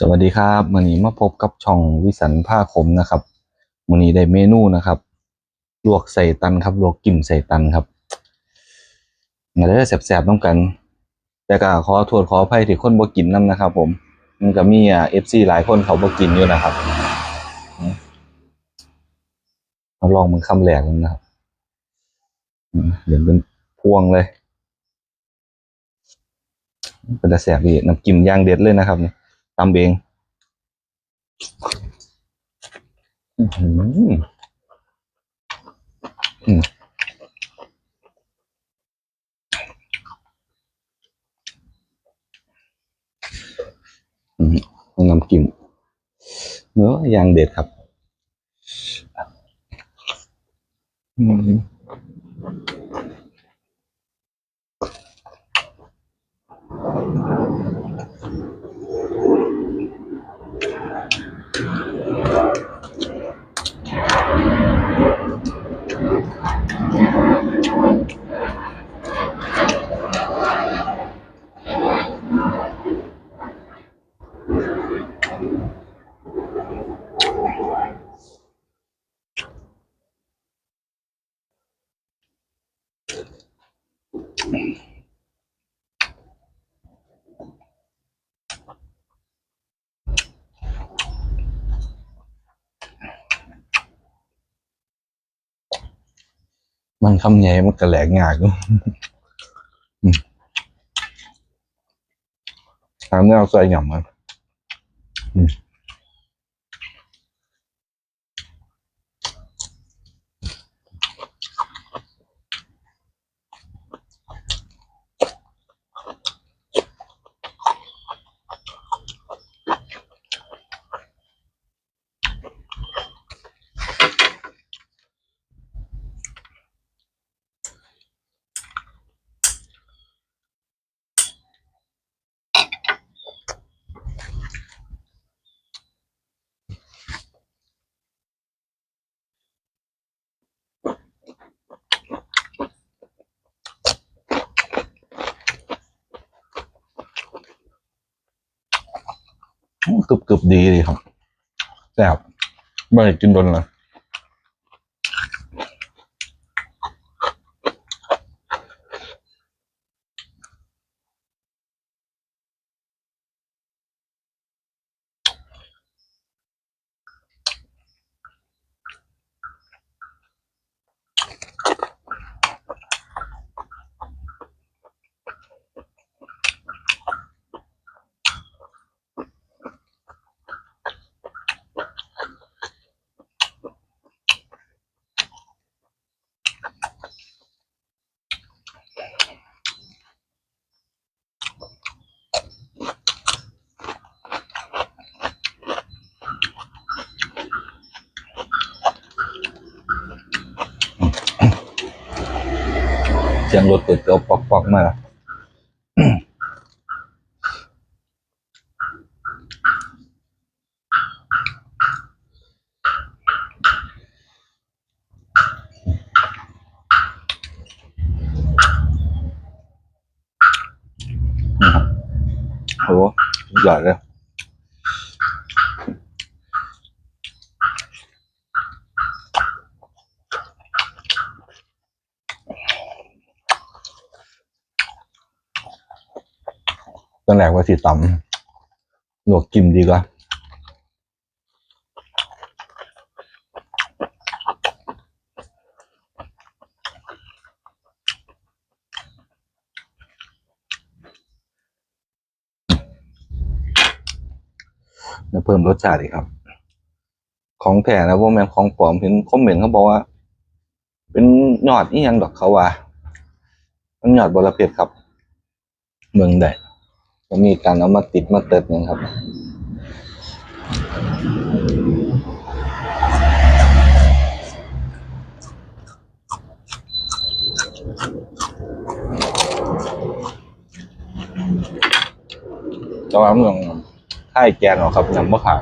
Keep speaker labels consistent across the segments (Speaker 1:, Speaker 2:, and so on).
Speaker 1: สวัสดีครับวันนี้มาพบกับช่องวิสันผ้าคมนะครับวันนี้ได้เมนูนะครับ ลวกใส่ตันครับลวกกิ่มใส่ตันครับมาได้อแสบๆต้องกัน แต่ก็ขอโทษขออภัยที่คนบ่กินน้ำนะครับ ผมมันก็มีอ่าเอฟซีหลายคนเขาบ่กินอยู่นะครับมาลองมันคำแหลกนะครับอืมเดี๋ยวเป็นพวงเลยเป็นแสบดีน้ำจิ้มย่างเด็ดเลยนะครับเนี่ย ตำเองอื้อหืออืมอื มันคับอืมมันคำใหญ่มันกระแหลกงากอยู่อืมถามเนี่เอาใส่หย่ำมัน กรึบกรึบดีดีครับแซ่บไม่ได้กินโดนเลยเสียงรถเปิดเกลียวปอกปอกๆมาละนะครับโอ้สุดยอดเลย ตอนแรกว่าสิตำหลวกกิมดีกว่าเพิ่มรสชาติอีกครับ ของแท้นะว่าแม่นของปลอมเห็นคอมเมนต์เขาบอกว่า เป็นยอดอีหยังดอกเขาว่า มันยอดบรเพชรครับ เมืองใด ก็มีการเอามาติดมาเติดนะครับแต่ว่าเมืองค่ายแกนหรอครับยังไม่ขาย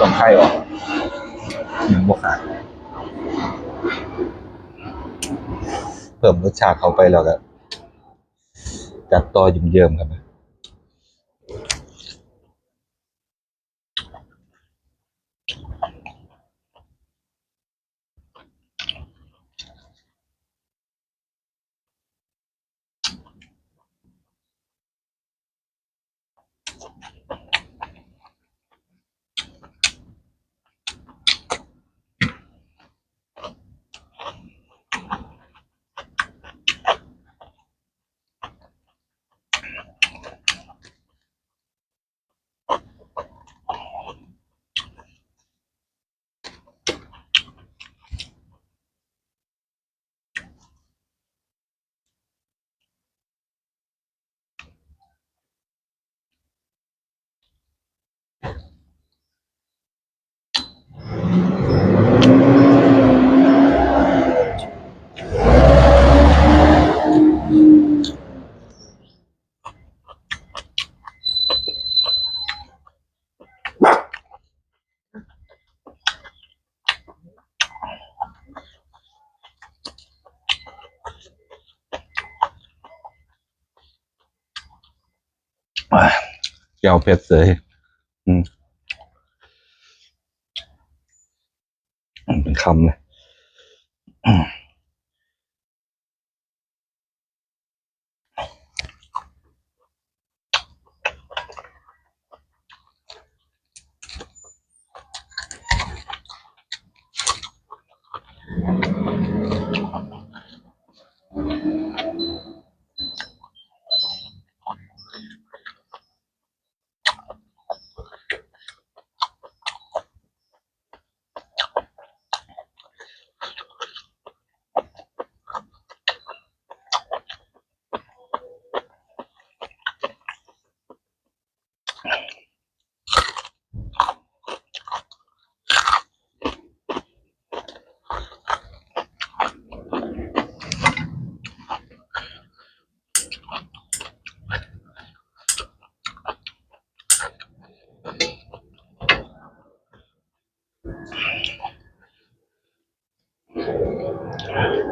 Speaker 1: ต้องไข่ออก ยังบ่ขาด เพิ่มรสชาติเข้าไปแล้วก็จัดต่อเยิ่มๆครับ อะ แก้วเพชรเสยอืมอืมเป็นคำเลย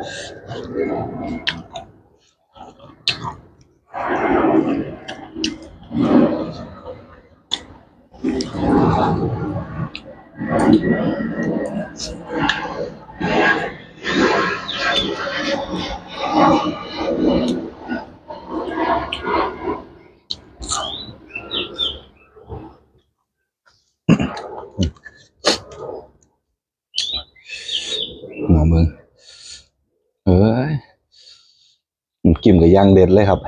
Speaker 1: Gracias. กิมกับย่างเด็ดเลยครับ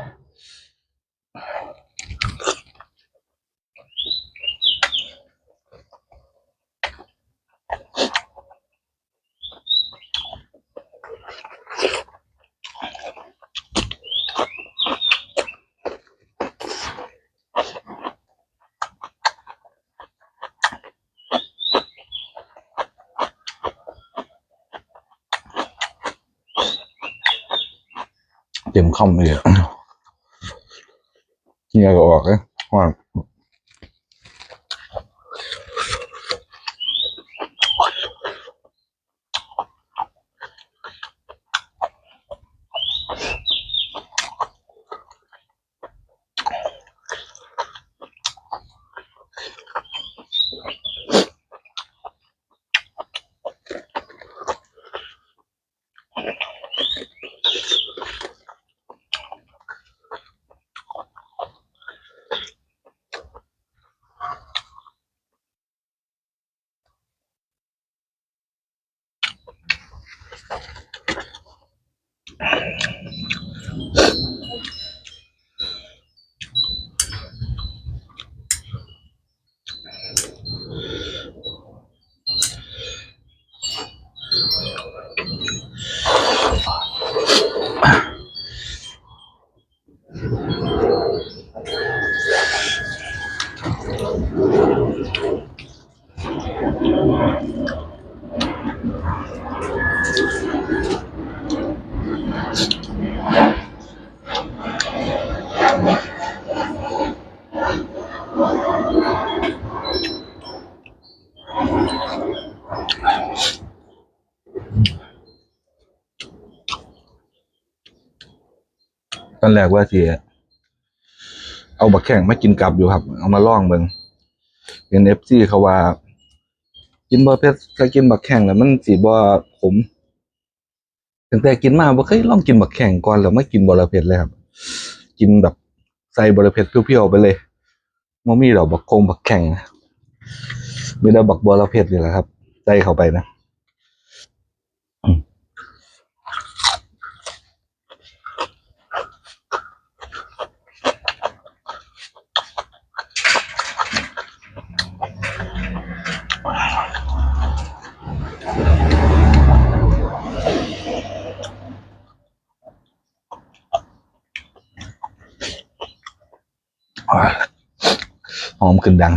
Speaker 1: เต็มคำเลยอะเหงื่อก็ออกเลยว่า ตอนแรกว่าสิเอาบักแข่งมากินกลับอยู่ครับ เอามาล่องเบิงเป็นเอฟซีเขาว่า กินบ่เผ็ดถ้ากินบักแข็งแล้วมันสีบอขมตั้งแต่กินมาบ่เคยลองกินบักแข็งก่อนแล้วไม่กินบอระเพ็ดเลยครับ กินแบบใส่บอระเพ็ดเพียวๆไปเลยมมีดอกบักคงบักแข็งนะมีแต่บักบอระเพ็ดนี่แหละครับใส่เข้าไปนะ อมขึ้นดัง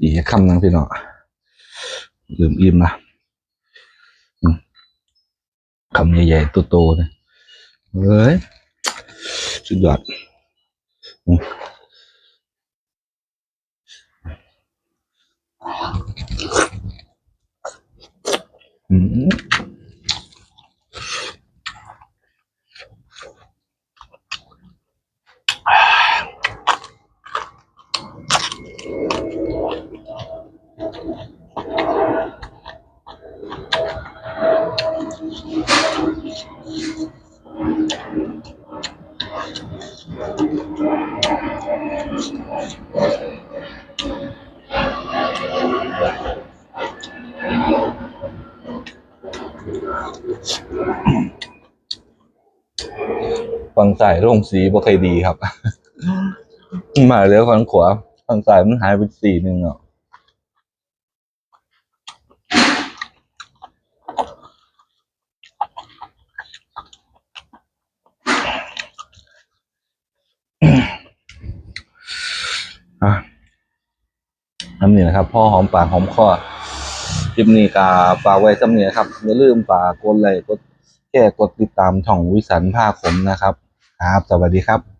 Speaker 1: อีกคำนึงพี่น้องลืมอิ่มนะคำใหญ่ๆโตๆนะเฮ้ยสุดยอดอืม ฝั่งซ้ายร่งสีบ่เคอยดีครับ มาแล้วฝั่งขวาฝั่งซ้ายมันหายไปสีหนึ่งอะ น้ำนี่นะครับพ่อหอมปากหอมคอคลิปนี้กาฝากไว้สำเนียครับอย่าลืมฝากกดไลค์กดแชร์กดติดตามช่องวิสันผ้าขมนะครับ ครับ สวัสดีครับ